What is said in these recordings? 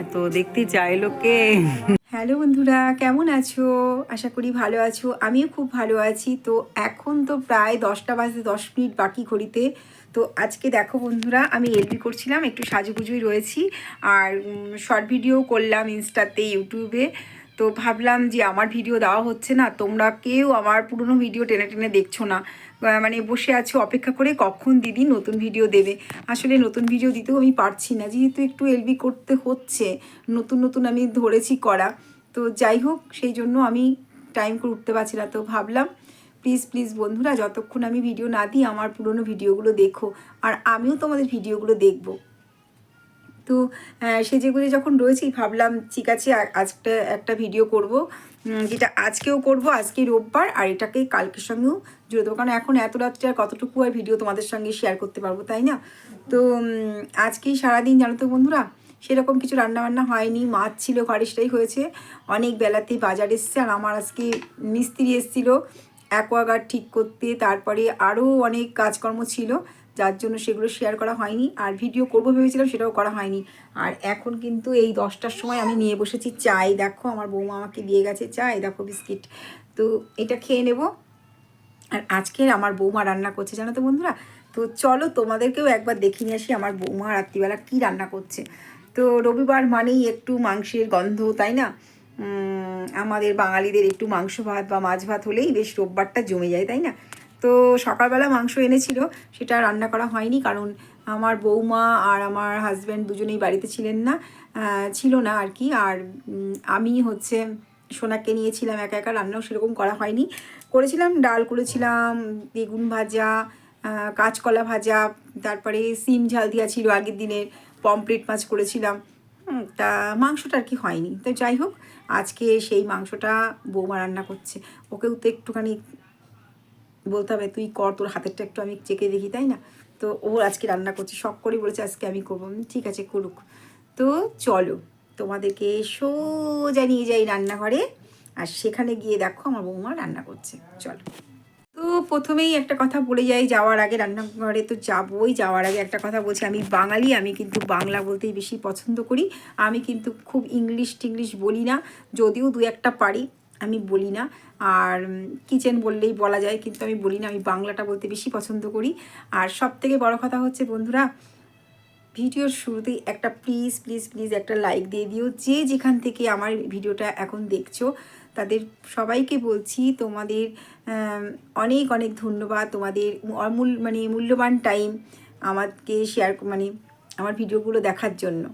এত দেখতে চাই লোকে হ্যালো বন্ধুরা, কেমন আছো? আশা করি ভালো আছো। আমিও খুব ভালো আছি। তো এখন তো প্রায় দশটা বাজতে দশ মিনিট বাকি ঘড়িতে। তো আজকে দেখো বন্ধুরা, আমি এলবি করছিলাম, একটু সাজুগুজুই রয়েছি। আর শর্ট ভিডিও করলাম ইনস্টাতে, ইউটিউবে। তো ভাবলাম যে আমার ভিডিও দেওয়া হচ্ছে না, তোমরা কেউ আমার পুরনো ভিডিও টেনে টেনে দেখছ না। মানে বসে আছো অপেক্ষা করে কখন দিদি নতুন ভিডিও দেবে? আসলে নতুন ভিডিও দিতেও আমি পারছি না যেহেতু একটু এলবি করতে হচ্ছে নতুন নতুন আমি ধরেছি করা। তো যাই হোক সেই জন্য আমি টাইম করে উঠতে পারছি না তো ভাবলাম প্লিজ প্লিজ বন্ধুরা যতক্ষণ আমি ভিডিও না দিই আমার পুরনো ভিডিওগুলো দেখো আর আমিও তোমাদের ভিডিওগুলো দেখব। তো আহ, সেজেগুজে যখন রয়েছি ভাবলাম ঠিক আছে আজকে একটা ভিডিও করব। যেটা আজকেও করব আজকে রোববার, আর এটাকে কালকের সঙ্গেও জুড়ে দেবো। কারণ এখন এত রাত্রে আর কতটুকু আর ভিডিও তোমাদের সঙ্গে শেয়ার করতে পারব, তাই না? তো আজকেই সারাদিন জানো তো বন্ধুরা, সেরকম কিছু রান্নাবান্না হয়নি। মাছ ছিল ঘরে, সেটাই হয়েছে। অনেক বেলাতে বাজার এসছে, আর আমার আজকে মিস্ত্রি এসেছিল, অ্যাকোয়াগার্ড ঠিক করতে। তারপরে আরও অনেক কাজকর্ম ছিল। যার জন্য সেগুলো শেয়ার করা হয়নি। আর ভিডিও করব ভেবেছিলাম, সেটাও করা হয়নি। আর এখন কিন্তু এই দশটার সময় আমি নিয়ে বসেছি চাই। দেখো, আমার বৌমা আমাকে দিয়ে গেছে চাই। দেখো, বিস্কিট। তো এটা খেয়ে নেব। আর আজকে আমার বৌমা রান্না করছে, জানো তো বন্ধুরা? তো চলো তোমাদেরকেও একবার দেখে নিয়ে আসি আমার বৌমা রাত্রিবেলা কী রান্না করছে। তো রবিবার মানেই একটু মাংসের গন্ধ, তাই না? আমাদের বাঙালিদের একটু মাংস ভাত বা মাছ ভাত হলেই বেশ রোববারটা জমে যায়, তাই না? তো সকালবেলা মাংস এনেছিল, সেটা রান্না করা হয়নি কারণ আমার বৌমা আর আমার হাজব্যান্ড দুজনেই বাড়িতে ছিলেন না ছিল না আর কি। আর আমি হচ্ছে সোনাকে নিয়েছিলাম একা একা, রান্নাও সেরকম করা হয়নি। করেছিলাম, ডাল করেছিলাম, বেগুন ভাজা কাঁচকলা ভাজা, তারপরে সিম ঝাল দিয়া ছিল আগের দিনের পমপ্লেট মাছ করেছিলাম। তা মাংসটা আর কি হয়নি। তো যাই হোক, আজকে সেই মাংসটা বৌমা রান্না করছে। ওকেও তো একটুখানি বলতে হবে? তুই কর, তোর হাতেরটা একটু আমি চেকে দেখি, তাই না? তো ও আজকে রান্না করছে, শখ করে বলেছে আজকে আমি করব। ঠিক আছে, করুক। তো চলো, তোমাদেরকে সোজা নিয়ে যাই রান্নাঘরে। আর সেখানে গিয়ে দেখো আমার বৌমা রান্না করছে। চলো। তো প্রথমেই একটা কথা বলে যাই, যাওয়ার আগে রান্নাঘরে তো যাবোই। যাওয়ার আগে একটা কথা বলছি, আমি বাঙালি, আমি কিন্তু বাংলা বলতেই বেশি পছন্দ করি। আমি কিন্তু খুব ইংলিশ টিংলিশ বলি না, যদিও দু একটা পারি। আমি বলি না। আর কিচেন বললেই বলা যায়, কিন্তু আমি বলি না, আমি বাংলাটা বলতে বেশি পছন্দ করি। আর সব থেকে বড় কথা হচ্ছে বন্ধুরা, ভিডিওর শুরুতেই একটা প্লিজ প্লিজ প্লিজ একটা লাইক দিয়ে দিও। যে যেখান থেকে আমার ভিডিওটা এখন দেখছ, তাদের সবাইকে বলছি, তোমাদের অনেক অনেক ধন্যবাদ। তোমাদের অমূল মানে মূল্যবান টাইম আমাকে শেয়ার মানে আমার ভিডিওগুলো দেখার জন্য।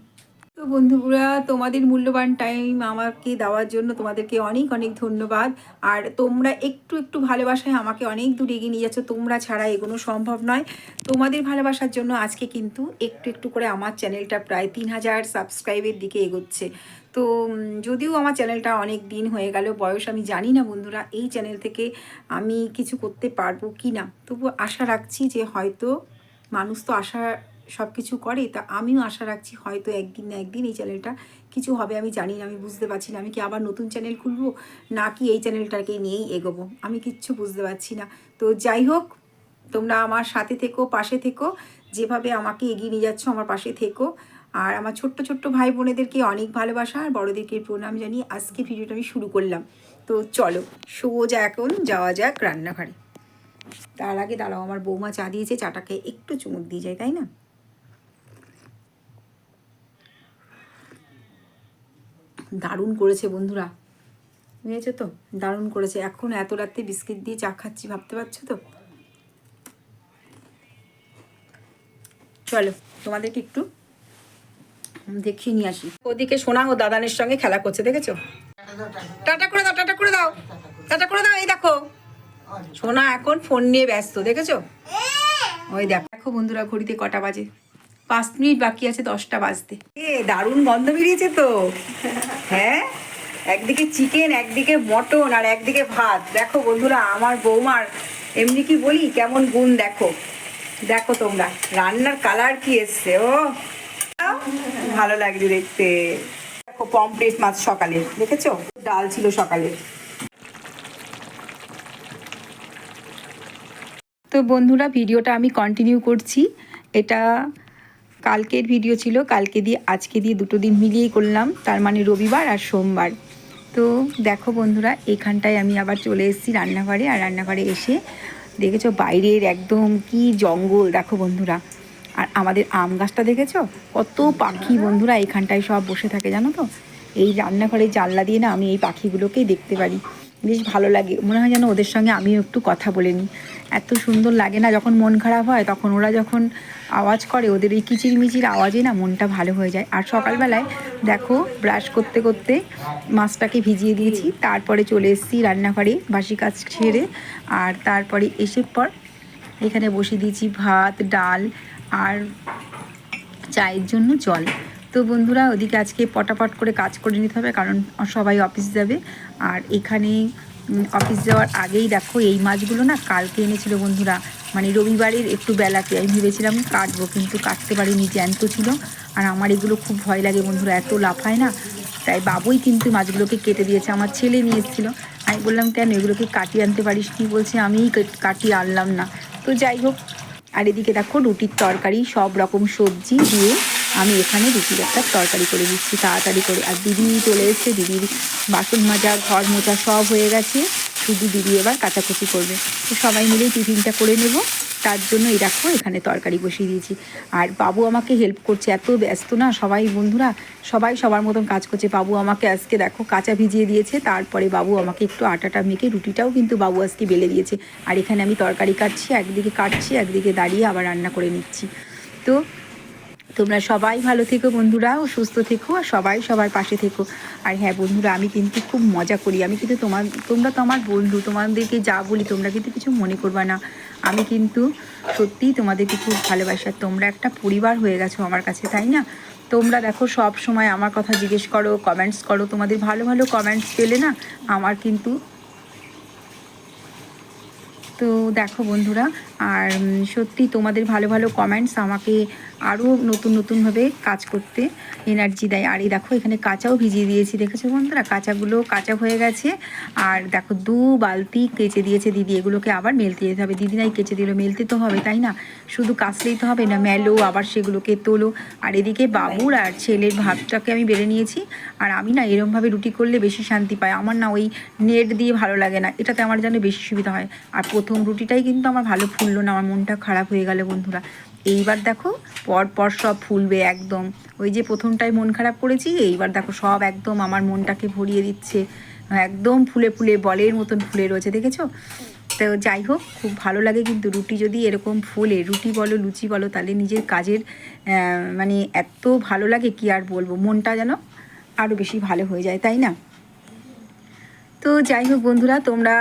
তো বন্ধুরা, তোমাদের মূল্যবান টাইম আমাকে দেওয়ার জন্য তোমাদেরকে অনেক অনেক ধন্যবাদ। আর তোমরা একটু একটু ভালোবাসায় আমাকে অনেক দূর এগিয়ে নিয়ে যাচ্ছ, তোমরা ছাড়া এগোনো সম্ভব নয়। তোমাদের ভালোবাসার জন্য আজকে কিন্তু একটু একটু করে আমার চ্যানেলটা প্রায় তিন হাজার সাবস্ক্রাইবের দিকে এগোচ্ছে। তো যদিও আমার চ্যানেলটা অনেক দিন হয়ে গেল, বয়স আমি জানি না বন্ধুরা, এই চ্যানেল থেকে আমি কিছু করতে পারব কি না তবু আশা রাখছি যে হয়তো মানুষ তো আশা সব কিছু করে, তা আমিও আশা রাখছি হয়তো একদিন না একদিন এই চ্যানেলটা কিছু হবে, আমি জানি না, আমি বুঝতে পারছি না, আমি কি আবার নতুন চ্যানেল খুলবো, নাকি এই চ্যানেলটাকে নিয়েই এগোবো, আমি কিচ্ছু বুঝতে পারছি না। তো যাই হোক, তোমরা আমার সাথে থেকো, পাশে থেকো, যেভাবে আমাকে এগিয়ে নিয়ে যাচ্ছ আমার পাশে থেকো। আর আমার ছোট্ট ছোট্ট ভাই বোনেদেরকে অনেক ভালোবাসা, আর বড়োদেরকে প্রণাম জানিয়ে আজকে ভিডিওটা আমি শুরু করলাম। তো চলো, সোজা এখন যাওয়া যাক রান্নাঘরে। তার আগে দাঁড়াও, আমার বৌমা চা দিয়েছে, চাটাকে একটু চুমুক দিয়ে যায়, তাই না? দারুণ করেছে বন্ধুরা। বুঝেছ তো? দারুণ করেছে। এখন এত রাত্রে বিস্কিট দিয়ে চা খাচ্ছি, ভাবতে পারছ তো? চলো, তোমাদেরকে একটু দেখিয়ে নিয়ে আসি। ওদিকে সোনা ও দাদানের সঙ্গে খেলা করছে, দেখেছ? টাটা করে দাও, টাটা করে দাও, টাটা করে দাও, এই দেখো। সোনা এখন ফোন নিয়ে ব্যস্ত, দেখেছ? ওই দেখো বন্ধুরা, ঘড়িতে কটা বাজে? পাঁচ মিনিট বাকি আছে দশটা বাজতে। এ, দারুণ গন্ধ বেরিয়েছে তো। হ্যাঁ? একদিকে চিকেন একদিকে মটন আর একদিকে ভাত। দেখো বন্ধুরা, আমার বৌমার এমনি কি বলি? কেমন গুণ দেখো। দেখো তোমরা, রান্নার কালার কি এসছে? ও, ভালো লাগছে দেখতে। দেখো পমপ্লেট মাছ সকালে, দেখেছ? ডাল ছিল সকালে। তো বন্ধুরা, ভিডিওটা আমি কন্টিনিউ করছি। এটা কালকের ভিডিও ছিল। কালকে দিয়ে আজকে দিয়ে দুটো দিন মিলিয়েই করলাম। তার মানে রবিবার আর সোমবার। তো দেখো বন্ধুরা, এখানটায় আমি আবার চলে এসেছি রান্নাঘরে। আর রান্নাঘরে এসে দেখেছ বাইরের একদম কি জঙ্গল, দেখো বন্ধুরা। আর আমাদের আম গাছটা দেখেছ? কত পাখি বন্ধুরা এখানটায় সব বসে থাকে, জানো তো? এই রান্নাঘরে জানলা দিয়ে না আমি এই পাখিগুলোকেই দেখতে পারি। বেশ ভালো লাগে। মনে হয় যেন ওদের সঙ্গে আমিও একটু কথা বলে নিই। এত সুন্দর লাগে না, যখন মন খারাপ হয়, তখন ওরা যখন আওয়াজ করে, ওদের এই কিচিরমিচির আওয়াজে না মনটা ভালো হয়ে যায়। আর সকালবেলায় দেখো ব্রাশ করতে করতে মাছটাকে ভিজিয়ে দিয়েছি, তারপরে চলে এসেছি রান্নাঘরে বাসি কাজ ছেড়ে, আর তারপরে এসে পর এখানে বসিয়ে দিয়েছি ভাত, ডাল আর চায়ের জন্য জল। তো বন্ধুরা, ওদিকে আজকে পটাপট করে কাজ করে নিতে হবে, কারণ সবাই অফিস যাবে। আর এখানে অফিস যাওয়ার আগেই দেখো, এই মাছগুলো না কালকে এনেছিল বন্ধুরা মানে রবিবারের একটু বেলাতে আমি ভেবেছিলাম কাটবো, কিন্তু কাটতে পারিনি, জ্যান্ত ছিল। আর আমার এগুলো খুব ভয় লাগে বন্ধুরা, এত লাফায় না? তাই বাবুই কিন্তু মাছগুলোকে কেটে দিয়েছে, আমার ছেলে নিয়ে এসেছিল। আমি বললাম, কেন এগুলোকে কাটিয়ে আনতে পারিস কি বলছে, আমিই কাটিয়ে আনলাম না। তো যাই হোক, আর এদিকে দেখো রুটির তরকারি, সব রকম সবজি দিয়ে আমি এখানে রুটির একটা তরকারি করে দিচ্ছি, তাড়াতাড়ি করে। আর দিদি চলে এসছে, দিদির বাসন মাজা, ঘর মোচা সব হয়ে গেছে। শুধু দিদি এবার কাচাকুচি করবে। তো সবাই মিলেই টিফিনটা করে নেব। তার জন্য এই দেখো এখানে তরকারি বসিয়ে দিয়েছি। আর বাবু আমাকে হেল্প করছে, এত ব্যস্ত না সবাই, বন্ধুরা, সবাই সবার মতন কাজ করছে। বাবু আমাকে আজকে দেখো কাঁচা ভিজিয়ে দিয়েছে, তারপরে বাবু আমাকে একটু আটাটা মেখে, রুটিটাও কিন্তু বাবু আজকে বেলে দিয়েছে। আর এখানে আমি তরকারি কাটছি, একদিকে কাটছি, একদিকে দাঁড়িয়ে আবার রান্না করে নিচ্ছি। তো তোমরা সবাই ভালো থেকো বন্ধুরা, ও সুস্থ থেকো, আর সবাই সবার পাশে থেকো। আর হ্যাঁ বন্ধুরা, আমি কিন্তু খুব মজা করি। আমি কিন্তু তোমার, তোমরা তো আমার বন্ধু, তোমাদেরকে যা বলি তোমরা কিন্তু কিছু মনে করবা না। আমি কিন্তু সত্যিই তোমাদেরকে খুব ভালোবাসি। আর তোমরা একটা পরিবার হয়ে গেছো আমার কাছে, তাই না? তোমরা দেখো সব সময় আমার কথা জিজ্ঞেস করো কমেন্টস করো। তোমাদের ভালো ভালো কমেন্টস পেলে না আমার কিন্তু তো দেখো বন্ধুরা আর সত্যি তোমাদের ভালো ভালো কমেন্টস আমাকে আরও নতুন নতুনভাবে কাজ করতে এনার্জি দেয়। আর এই দেখো, এখানে কাঁচাও ভিজিয়ে দিয়েছি। দেখেছ বন্ধুরা? কাঁচাগুলো কাঁচা হয়ে গেছে। আর দেখো, দু বালতি কেচে দিয়েছে দিদি। এগুলোকে আবার মেলতে যেতে হবে। দিদি নাই কেচে দিল, মেলতে তো হবে, তাই না? শুধু কাচলেই তো হবে না? মেলো আবার সেগুলোকে তোলো। আর এদিকে বাবুর আর ছেলের ভাতটাকে আমি বেড়ে নিয়েছি। আর আমি না এরমভাবে রুটি করলে বেশি শান্তি পাই। আমার না ওই নেট দিয়ে ভালো লাগে না। এটাতে আমার যেন বেশি সুবিধা হয়। আর প্রথম রুটিটাই কিন্তু আমার ভালো ফুললো না, আমার মনটা খারাপ হয়ে গেল বন্ধুরা। এইবার দেখো পর পর সব ফুলবে একদম। ওই যে প্রথমটাই মন খারাপ করেছি, এইবার দেখো সব একদম আমার মনটাকে ভরিয়ে দিচ্ছে। একদম ফুলে ফুলে বলের মতন ফুলে রয়েছে, দেখেছ? তো যাই হোক, খুব ভালো লাগে কিন্তু রুটি যদি এরকম ফুলে, রুটি বলো, লুচি বলো, তাহলে নিজের কাজের মানে এত ভালো লাগে, কি আর বলব? মনটা যেন আরও বেশি ভালো হয়ে যায়, তাই না? তো যাই হোক বন্ধুরা, তোমরা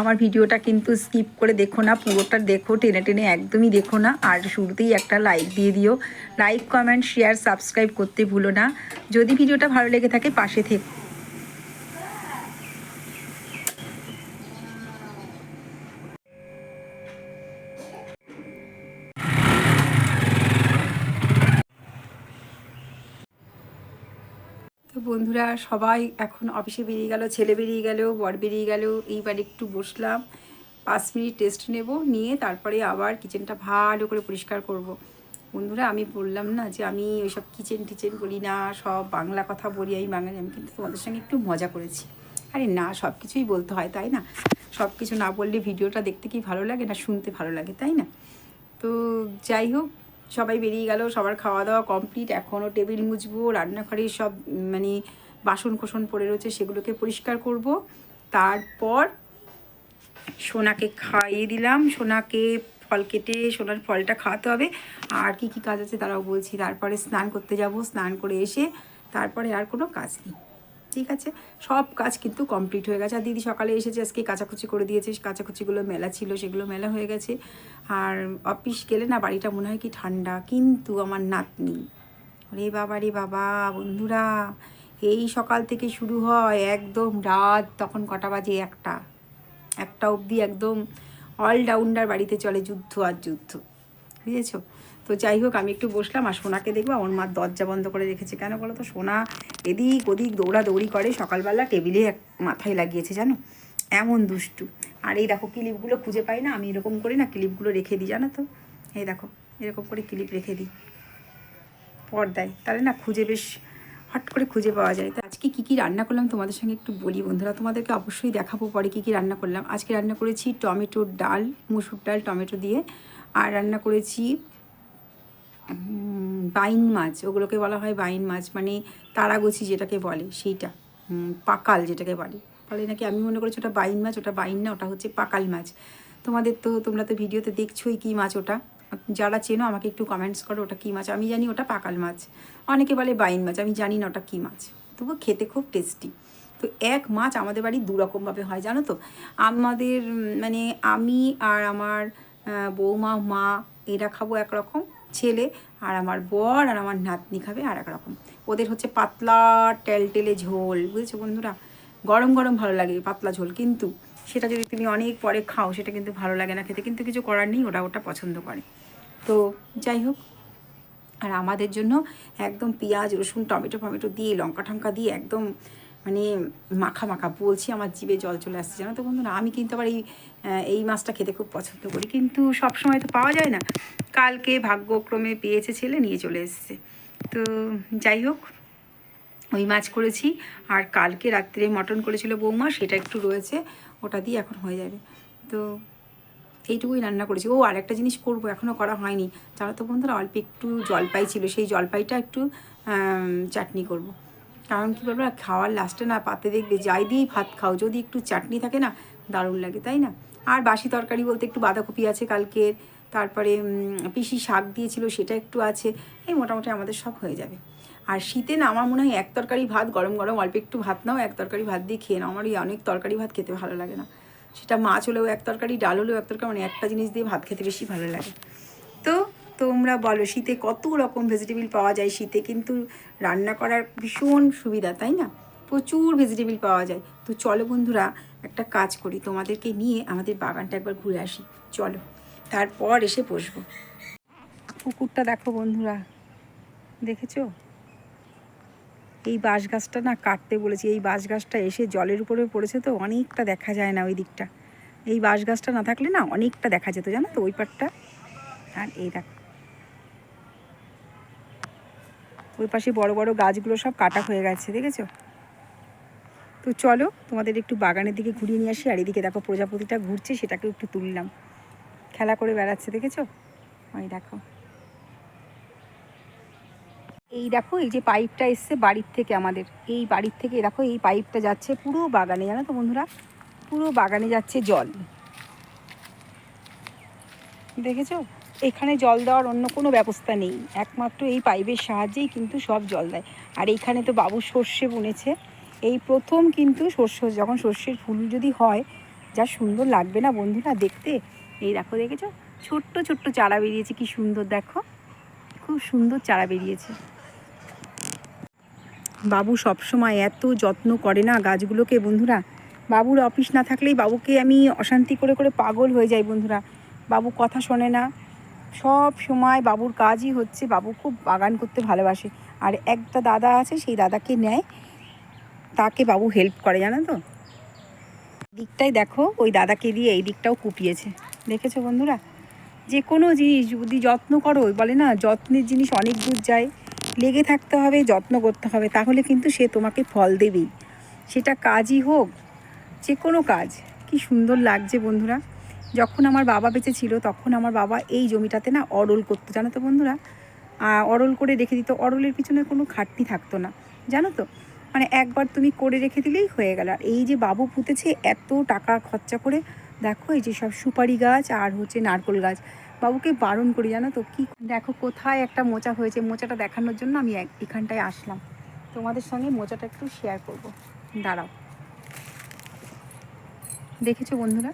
আমার ভিডিওটা কিন্তু স্কিপ করে দেখো না, পুরোটা দেখো, টেনে টেনে একদমই দেখো না। আর শুরুতেই একটা লাইক দিয়ে দিও। লাইক কমেন্ট শেয়ার সাবস্ক্রাইব করতে ভুলো না। যদি ভিডিওটা ভালো লেগে থাকে, পাশে থেকো তো বন্ধুরা, সবাই এখন অফিসে বেরিয়ে গেল, ছেলে বেরিয়ে গেল, বর বেরিয়ে গেল। এইবার একটু বসলাম, পাঁচ মিনিট টেস্ট নেব, নিয়ে তারপরে আবার কিচেনটা ভালো করে পরিষ্কার করব। বন্ধুরা, আমি বললাম না যে আমি ওইসব কিচেন টিচেন বলি না, সব বাংলা কথা বলি, আমি বাঙালি, আমি কিন্তু তোমাদের সঙ্গে একটু মজা করেছি। আরে না সব কিছুই বলতে হয়, তাই না? সব কিছু না বললে ভিডিওটা দেখতে কি ভালো লাগে না শুনতে ভালো লাগে, তাই না? তো যাই হোক, সবাই বেরিয়ে গেল, সবার খাওয়া দাওয়া কমপ্লিট এখনও টেবিল মুছবো রান্নাঘরে সব মানে বাসন কোসন পড়ে রয়েছে সেগুলোকে পরিষ্কার করব। তারপর সোনাকে খাইয়ে দিলাম। সোনাকে ফল কেটে, সোনার ফলটা খাওয়াতে হবে। আর কি কি কাজ আছে তারাও বলছি। তারপরে স্নান করতে যাব, স্নান করে এসে তারপরে আর কোনো কাজ নেই। ঠিক আছে? সব কাজ কিন্তু কমপ্লিট হয়ে গেছে। আর দিদি সকালে এসেছে, আজকে কাচাকুচি করে দিয়েছে। কাচাকুচিগুলো মেলা ছিল, সেগুলো মেলা হয়ে গেছে। আর অফিস গেলে না বাড়িটা মনে হয় কি ঠান্ডা। কিন্তু আমার নাতনি রে বাবা রে বাবা, বন্ধুরা এই সকাল থেকে শুরু হয় একদম রাত, তখন কটা বাজে একটা। একটা অবধি একদম অলরাউন্ডার বাড়িতে চলে যুদ্ধ আর যুদ্ধ। বুঝেছ? তো যাই হোক, আমি একটু বসলাম আর সোনাকে দেখব, আমার মা দরজা বন্ধ করে রেখেছে। কেন বলো তো, সোনা এদিক ওদিক দৌড়াদৌড়ি করে, সকালবেলা টেবিলে এক মাথায় লাগিয়েছে, জানো? এমন দুষ্টু। আর এই দেখো, ক্লিপগুলো খুঁজে পাই না, আমি এরকম করি না ক্লিপগুলো রেখে দিই, জানো তো? এই দেখো, এরকম করে ক্লিপ রেখে দিই। পর্দায়। তাহলে না, খুঁজে বেশ হট করে খুঁজে পাওয়া যায়। তো আজকে কী কী রান্না করলাম তোমাদের সঙ্গে একটু বলি বন্ধুরা। তোমাদেরকে অবশ্যই দেখাবো পরে কী কী রান্না করলাম। আজকে রান্না করেছি টমেটোর ডাল, মুসুর ডাল, টমেটো দিয়ে। আর রান্না করেছি বাইন মাছ। ওগুলোকে বলা হয় বাইন মাছ। মানে তারাগছি যেটাকে বলে সেইটা। পাকাল যেটাকে বলে। বলে নাকি আমি মনে করেছি ওটা বাইন মাছ, ওটা বাইন না, ওটা হচ্ছে পাকাল মাছ। তোমাদের তো, তোমরা তো ভিডিওতে দেখছোই কী মাছ ওটা। যারা চেনো, আমাকে একটু কমেন্টস করো ওটা কী মাছ। আমি জানি ওটা পাকাল মাছ। অনেকে বলে বাইন মাছ, আমি জানি না ওটা কী মাছ। তবু খেতে খুব টেস্টি তো এক মাছ আমাদের বাড়ি দু রকমভাবে হয়, জানো তো? আমাদের মানে আমি আর আমার বৌমা, মা, এরা খাব একরকম, ছেলে আর আমার বর আর আমার নাতনি খাবে আর এক রকম ওদের হচ্ছে পাতলা টেলটেলে ঝোল, বুঝেছ বন্ধুরা? গরম গরম ভালো লাগে পাতলা ঝোল, কিন্তু সেটা যদি তুমি অনেক পরে খাও, সেটা কিন্তু ভালো লাগে না খেতে, কিন্তু কিছু করার নেই, ওরা ওটা পছন্দ করে। তো যাই হোক, আর আমাদের জন্য একদম পেঁয়াজ, রসুন, টমেটো, ফমেটো দিয়ে, লঙ্কা টঙ্কা দিয়ে একদম মানে মাখা মাখা। বলছি আমার জিভে জল চলে আসছে, জানো তো বন্ধুরা? আমি কিন্তু আবার এই এই মাছটা খেতে খুব পছন্দ করি, কিন্তু সব সময় তো পাওয়া যায় না। কালকে ভাগ্যক্রমে পেয়েছে ছেলে, নিয়ে চলে এসেছে। তো যাই হোক, ওই মাছ করেছি, আর কালকে রাত্রে মটন করেছিল বৌমা, সেটা একটু রয়েছে, ওটা দিয়ে এখন হয়ে যাবে। তো এইটুকুই রান্না করেছি। ও আর একটা জিনিস করব এখনও করা হয়নি। জানো তো বন্ধুরা অল্প একটু জলপাই ছিল, সেই জলপাইটা একটু চাটনি করব। কারণ কী বলব, খাওয়ার লাস্টে না পাতে দেখবে, যাই দিয়েই ভাত খাও। যদি একটু চাটনি থাকে না, দারুণ লাগে, তাই না? আর বাসি তরকারি বলতে একটু বাঁধাকপি আছে কালকের, তারপরে পিসি শাক দিয়েছিল, সেটা একটু আছে, এই মোটামুটি আমাদের সব হয়ে যাবে। আর শীতে না আমার মনে হয় এক তরকারি ভাত, গরম গরম অল্প একটু ভাত নাও, এক তরকারি ভাত দিয়ে খেয়ে নাও। আমার এই অনেক তরকারি ভাত খেতে ভালো লাগে না। সেটা মাছ হলেও এক তরকারি, ডাল হলেও এক তরকারি মানে একটা জিনিস দিয়ে ভাত খেতে বেশি ভালো লাগে। তো তোমরা বলো, শীতে কত রকম ভেজিটেবিল পাওয়া যায়? শীতে কিন্তু রান্না করার ভীষণ সুবিধা, তাই না? প্রচুর ভেজিটেবিল পাওয়া যায়। তো চলো বন্ধুরা, একটা কাজ করি, তোমাদেরকে নিয়ে আমাদের বাগানটা একবার ঘুরে আসি। চলো, তারপর এসে বসবো। পুকুরটা দেখো বন্ধুরা, দেখেছ? এই বাঁশ গাছটা না কাটতে বলেছি, এই বাঁশ গাছটা এসে জলের উপরে পড়েছে তো অনেকটা দেখা যায় না ওই দিকটা এই বাঁশ গাছটা না থাকলে না অনেকটা দেখা যেত, জানো তো ওই পাটটা? আর এই দেখ। ওই পাশে বড় বড় গাছগুলো সব কাটা হয়ে গেছে, দেখেছ? তো চলো তোমাদের একটু বাগানের দিকে ঘুরিয়ে নিয়ে আসি, আর এদিকে দেখো প্রজাপতিটা ঘুরছে সেটাকে একটু তুললাম। খেলা করে বেড়াচ্ছে, দেখেছ? ওই দেখো। এই দেখো, এই যে পাইপটা এসছে বাড়ির থেকে আমাদের। এই বাড়ির থেকে, দেখো, এই পাইপটা যাচ্ছে পুরো বাগানে, জানো তো বন্ধুরা? পুরো বাগানে যাচ্ছে জল। দেখেছ? এখানে জল দেওয়ার অন্য কোনো ব্যবস্থা নেই। একমাত্র এই পাইপের সাহায্যেই কিন্তু সব জল দেয়। আর এইখানে তো বাবু সর্ষে বুনেছে। এই প্রথম কিন্তু শস্য যখন সর্ষের ফুল যদি হয়, যা সুন্দর লাগবে না বন্ধুরা দেখতে? এই দেখো, দেখেছ? ছোট্ট ছোট্ট চারা বেরিয়েছে, কি সুন্দর দেখো। খুব সুন্দর চারা বেরিয়েছে। বাবু সবসময় এত যত্ন করে না গাছগুলোকে, বন্ধুরা। বাবুর অফিস না থাকলেই বাবুকে আমি অশান্তি করে করে পাগল হয়ে যাই, বন্ধুরা। বাবু কথা শোনে না। সব সময় বাবুর কাজই হচ্ছে, বাবু খুব বাগান করতে ভালোবাসে। আর একটা দাদা আছে, সেই দাদাকে নেয়। তাকে বাবু হেল্প করে, জানো তো? দিকটাই দেখো, ওই দাদাকে দিয়ে এই দিকটাও কুপিয়েছে। দেখেছ, বন্ধুরা? যে কোনো জিনিস যদি যত্ন করো বলে না, যত্নের জিনিস অনেক দূর যায়। লেগে থাকতে হবে, যত্ন করতে হবে, তাহলে কিন্তু সে তোমাকে ফল দেবেই। সেটা কাজই হোক যে কোনো কাজ। কি সুন্দর লাগছে বন্ধুরা। যখন আমার বাবা বেঁচে ছিল, তখন আমার বাবা এই জমিটাতে না অরল করতো। জানো তো বন্ধুরা? অরল করে রেখে দিত। অরলের পিছনে কোনো খাটনি থাকতো না। জানো তো? মানে একবার তুমি করে রেখে দিলেই হয়ে গেল। আর এই যে বাবু পুঁতেছে, এত টাকা খরচা করে, দেখো এই যে সব সুপারি গাছ আর হচ্ছে নারকোল গাছ। বাবুকে বারণ করি, জানো তো? কি দেখো কোথায় একটা মোচা হয়েছে। মোচাটা দেখানোর জন্য আমি এখানটায় আসলাম। তোমাদের সঙ্গে মোচাটা একটু শেয়ার করব। দাঁড়াও। দেখেছ বন্ধুরা?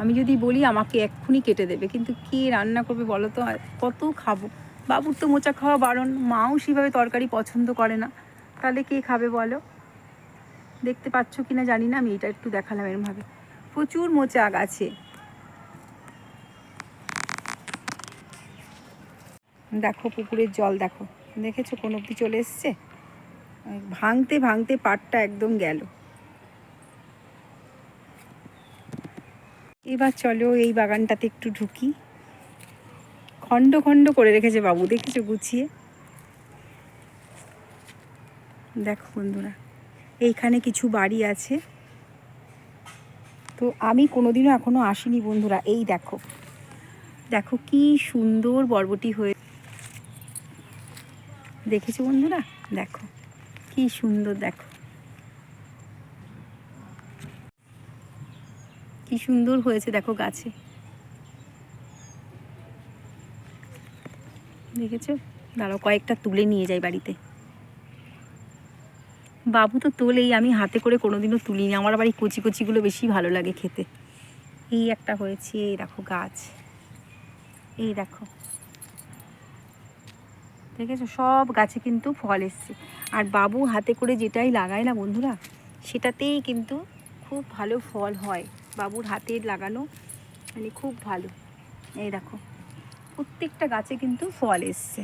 আমি যদি বলি, আমাকে এক্ষুনি কেটে দেবে। কিন্তু কে রান্না করবে বলো তো? কত খাব? বাবুর তো মোচা খাওয়া বারণ। মাও সেভাবে তরকারি পছন্দ করে না। তাহলে কে খাবে বলো? দেখতে পাচ্ছ কি না জানি না, আমি এটা একটু দেখালাম এরমভাবে। প্রচুর মোচা গাছে দেখো, পুকুরের জল দেখো। দেখেছ কোনো অব্দি চলে এসছে? ভাঙতে ভাঙতে পাটটা একদম গেল। এবার চলো এই বাগানটাতে একটু ঢুকি। খণ্ড খণ্ড করে রেখেছে বাবু, দেখেছ গুছিয়ে? দেখো বন্ধুরা, এইখানে কিছু বাড়ি আছে। তো আমি কোনোদিনও এখনও আসিনি, বন্ধুরা। এই দেখো। দেখো কি সুন্দর বরবটি হয়ে দেখেছ, বন্ধুরা? দেখো, কি সুন্দর, দেখো। কি সুন্দর হয়েছে, দেখো গাছে। দেখেছ? দাঁড়াও, কয়েকটা তুলে নিয়ে যাই বাড়িতে। বাবু তো তোলেই, আমি হাতে করে কোনোদিনও তুলিনি। আমার বাড়ি কচি কচিগুলো বেশি ভালো লাগে খেতে। এই একটা হয়েছে, এই দেখো গাছ। এই দেখো। দেখেছ? সব গাছে কিন্তু ফল এসছে। আর বাবু হাতে করে যেটাই লাগায় না বন্ধুরা, সেটাতেই কিন্তু খুব ভালো ফল হয়। বাবুর হাতে লাগানো মানে খুব ভালো। এই দেখো, প্রত্যেকটা গাছে কিন্তু ফল এসছে।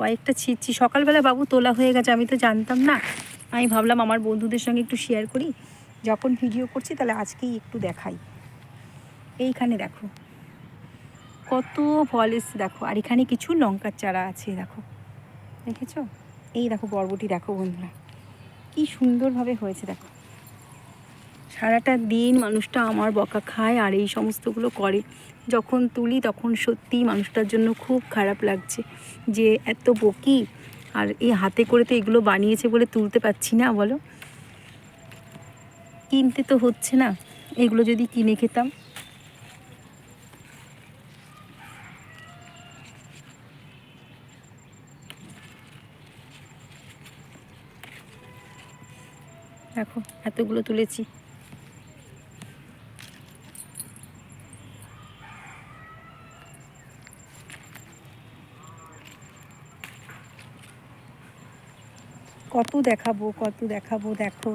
কয়েকটা ছিঁড়ছি সকালবেলা বাবু তোলা হয়ে গেছে, আমি তো জানতাম না। আমি ভাবলাম আমার বন্ধুদের সঙ্গে একটু শেয়ার করি। যখন ভিডিও করছি, তাহলে আজকেই একটু দেখাই। এইখানে দেখো। কত ফল এসছে দেখো। আর এখানে কিছু লঙ্কার চারা আছে, দেখো। দেখেছ? এই দেখো বরবটি দেখো বন্ধুরা। কি সুন্দরভাবে হয়েছে, দেখো। সারাটা দিন মানুষটা আমার বকা খায় আর এই সমস্তগুলো করে। যখন তুলি তখন সত্যি মানুষটার জন্য খুব খারাপ লাগছে যে এত বকি আর এই হাতে করে তো এগুলো বানিয়েছে বলে তুলতে পারছি না, বলো। কিনতে তো হচ্ছে না, এগুলো যদি কিনে খেতাম। দেখো, এতগুলো তুলেছি। কত দেখাবো কত দেখাবো, দেখো।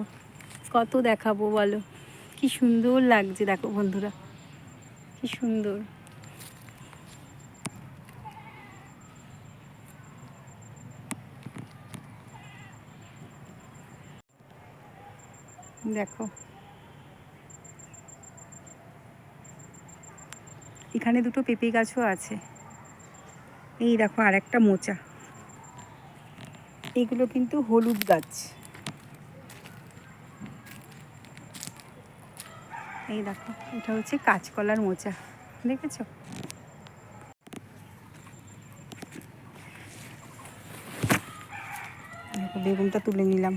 কত দেখাবো বলো। কি সুন্দর লাগছে, দেখো বন্ধুরা। কি সুন্দর। দেখো। এখানে দুটো পেঁপে গাছও আছে। এই দেখো আর একটা মোচা। এগুলো কিন্তু হলুদ গাছ। এই দেখো, এটা হচ্ছে কাঁচকলার মোচা, দেখেছ? দেখো, বেগুনটা তুলে নিলাম।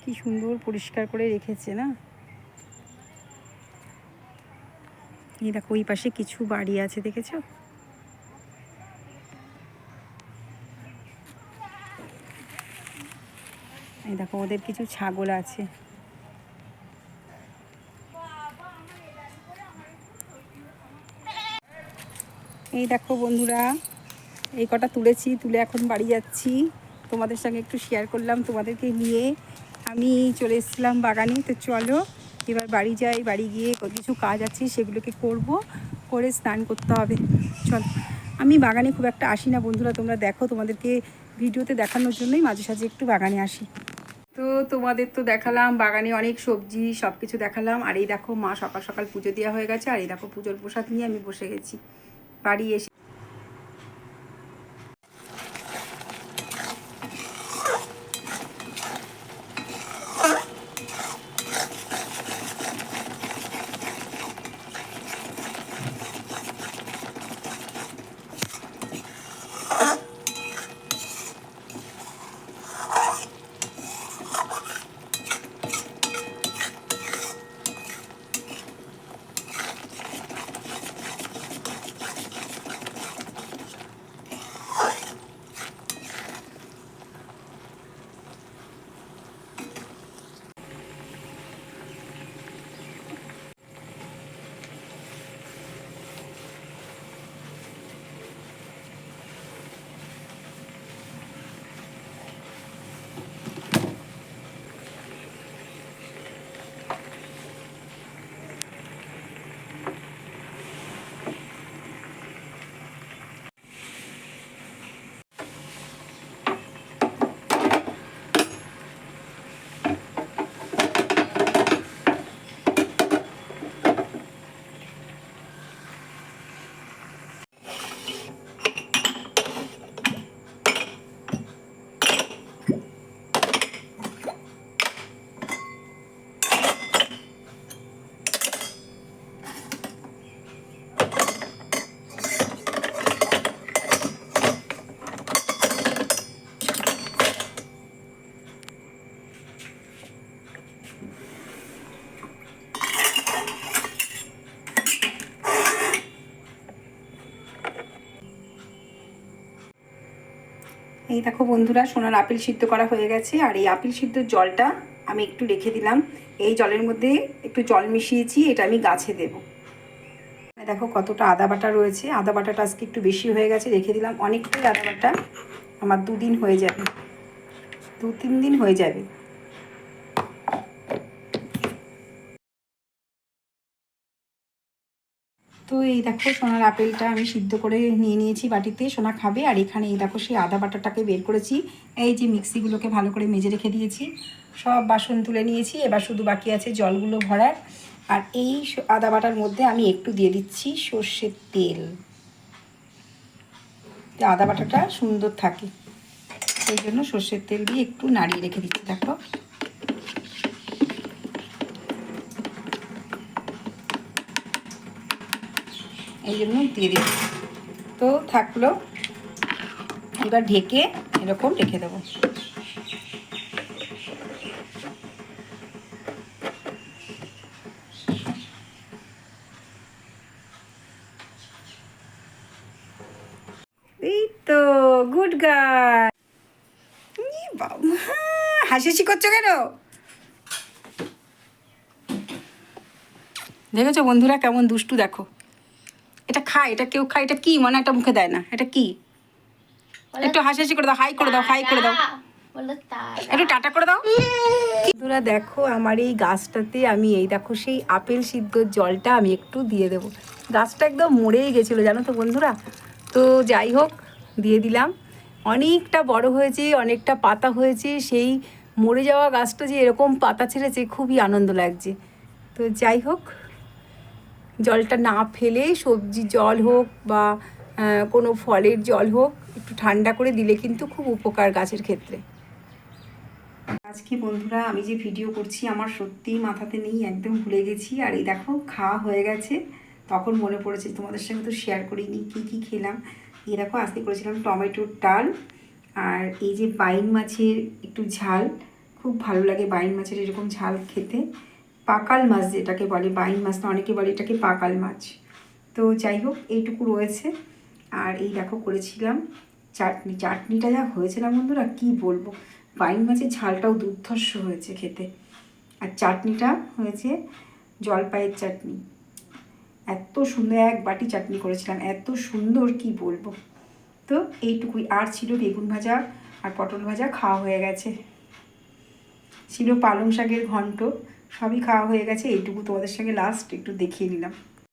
কি সুন্দর পরিষ্কার করে রেখেছে, না? এই দেখো, ওই পাশে কিছু বাড়ি আছে, দেখেছ এই দেখো ওদের কিছু ছাগল আছে। এই দেখো বন্ধুরা, এই কটা তুলেছি, তুলে এখন বাড়ি যাচ্ছি। তোমাদের সঙ্গে একটু শেয়ার করলাম তোমাদেরকে নিয়ে। আমি চলে এসেছিলাম বাগানে, তো চলো এবার বাড়ি যাই, বাড়ি গিয়ে কিছু কাজ আছে, সেগুলোকে করব, করে স্নান করতে হবে। চলো, আমি বাগানে খুব একটা আসি না বন্ধুরা, তোমরা দেখো তোমাদেরকে ভিডিওতে দেখানোর জন্যই মাঝে সাঝে একটু বাগানে আসি। তো তোমাদের তো দেখালাম, বাগানে অনেক সবজি সব কিছু দেখালাম। আর এই দেখো মা সকাল সকাল পুজো দেওয়া হয়ে গেছে। আর এই দেখো পুজোর প্রসাদ নিয়ে আমি বসে গেছি। বাড়ি এসে এই দেখো বন্ধুরা, সোনার আপেল সিদ্ধ করা হয়ে গেছে, আর এই আপেল সিদ্ধ জলটা আমি একটু রেখে দিলাম। এই জলের মধ্যে একটু জল মিশিয়েছি, এটা আমি গাছে দেব। দেখো কতটা আদা বাটা রয়েছে, আদা বাটাটা আজকে একটু বেশি হয়ে গেছে, রেখে দিলাম। অনেকটাই আদা বাটা আমার দুদিন হয়ে যাবে দু তিন দিন হয়ে যাবে। তো এই দেখো সোনার আপেলটা আমি সিদ্ধ করে নিয়ে নিয়েছি বাটিতে, সোনা খাবে। আর এখানে এই দেখো সেই আদা বাটাটাকে বের করেছি। এই যে মিক্সিগুলোকে ভালো করে মেজে রেখে দিয়েছি। সব বাসন তুলে নিয়েছি। এবার শুধু বাকি আছে জলগুলো ভরার। আর এই আদা বাটার মধ্যে আমি একটু দিয়ে দিচ্ছি সর্ষের তেল। আদা বাটাটা সুন্দর থাকে। সেই জন্য সর্ষের তেল দিয়ে একটু নাড়িয়ে রেখে দিচ্ছি, দেখো। এই জন্য দিয়ে দিচ্ছি তো থাকল। এবার ঢেকে এরকম রেখে দেবো। এই তো গুড গার্ল হাসি করছ কেন? দেখেছ বন্ধুরা কেমন দুষ্টু দেখো। এটা খায় এটা কেউ খায় এটা কি? মনে একটা মুখে দেয় না এটা কি? একটু হাসি করে দাও হাই করে দাও হাই করে দাও। একটু টাটা করে দাও। বন্ধুরা দেখো আমার এই গাছটাতে আমি এই দেখো সেই আপেল সিদ্ধর জলটা আমি একটু দিয়ে দেবো। গাছটা একদম মরেই গেছিল জানো তো বন্ধুরা? তো যাই হোক দিয়ে দিলাম। অনেকটা বড় হয়েছে অনেকটা পাতা হয়েছে সেই মরে যাওয়া গাছটা যে এরকম পাতা ছেড়েছে খুবই আনন্দ লাগছে। তো যাই হোক জলটা না ফেলে সবজি জল হোক বা কোনো ফলের জল হোক, একটু ঠান্ডা করে দিলে কিন্তু খুব উপকার গাছের ক্ষেত্রে। আজকে বন্ধুরা, আমি যে ভিডিও করছি আমার সত্যিই মাথাতে নেই, একদম ভুলে গেছি। আর এই দেখো, খাওয়া হয়ে গেছে। তখন মনে পড়েছে, তোমাদের সঙ্গে তো শেয়ার করিনি, কী কী খেলাম। এই দেখো, আজকে করেছিলাম টমেটোর ডাল আর এই যে বাইন মাছের একটু ঝাল, খুব ভালো লাগে বাইন মাছের এরকম ঝাল খেতে। পাকাল মাছ যেটাকে বলে, বাইন মাছ না, অনেকে বলে এটাকে পাকাল মাছ। তো যাই হোক, এইটুকু রয়েছে। আর এই দেখো করেছিলাম চাটনি। চাটনিটা যা হয়েছে না বন্ধুরা, কী বলব? বাইন মাছের ঝালটাও দুর্ধর্ষ হয়েছে খেতে। আর চাটনিটা হয়েছে জলপাইয়ের চাটনি। এত সুন্দর, এক বাটি চাটনি করেছিলাম। এত সুন্দর, কি বলব? তো এইটুকুই। আর ছিল বেগুন ভাজা আর পটল ভাজা, খাওয়া হয়ে গেছে। ছিল পালং শাকের ঘন্ট। সবই খাওয়া হয়ে গেছে এইটুকু তোমাদের সঙ্গে লাস্ট একটু দেখিয়ে নিলাম।